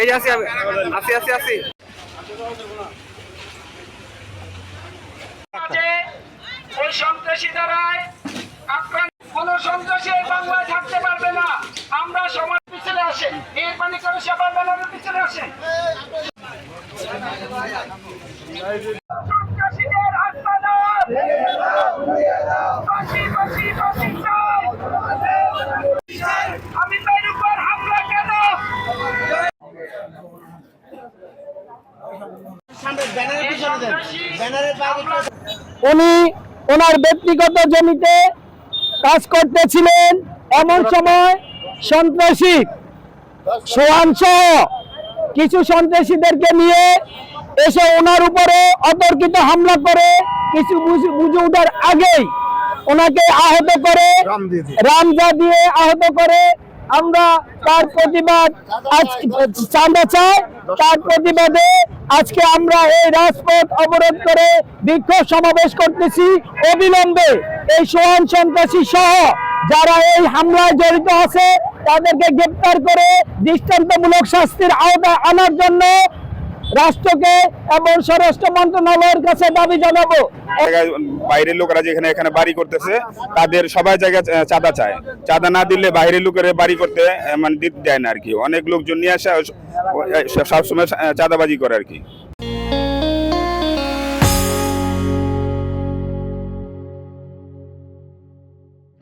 এই আসি আমি আসি আসি আসি। মাঝে ওই সন্ত্রাসী দ্বারায় আক্রান্ত। কোন সন্ত্রাসী বাংলায় থাকতে পারবে না। আমরা সমাজ পিছনে আসে। নির্মাণী করে সবার ব্যানারের পিছনে আসে সন্ত্রাসীদের আস্তানা ফাঁসি, ফাঁসি, ফাঁসি চাই। হামিদের উপর হামলা কেন এই সন্ত্রাসী হামলা উনি ওনার ব্যক্তিগত জমিতে কাজ করতেছিলেন এমন সময় সন্ত্রাসী সোহান সহ কিছু সন্ত্রাসীদেরকে নিয়ে এসে ওনার উপরে অতর্কিত হামলা করে কিছু বুঝে ওঠার আগেই ওনাকে আহত করে রামজা দিয়ে আহত করে আমরা তার প্রতিবাদ আজকে চাই। তার প্রতিবাদে আজকে আমরা এই রাজপথ অবরোধ করে বিক্ষোভ সমাবেশ করতেছি। অবিলম্বে এই সোহান সন্ত্রাসী সহ যারা এই হামলায় জড়িত আছে, তাদেরকে গ্রেপ্তার করে দৃষ্টান্তমূলক শাস্তির আওতায় আনার জন্য রাষ্ট্রকে এবং স্বরাষ্ট্র মন্ত্রণালয়ের কাছে দাবি জানাব। বাইরের লোকেরা যেখানে এখানে বাড়ি করতেছে, তাদের সবাই জায়গায় চাঁদা চায়। চাঁদা না দিলে বাইরের লোকেরা বাড়ি করতে মানে দিতে দেয় না আর কি। অনেক লোকজন নিয়ে আসে সবসময় চাঁদাবাজি করে আর কি।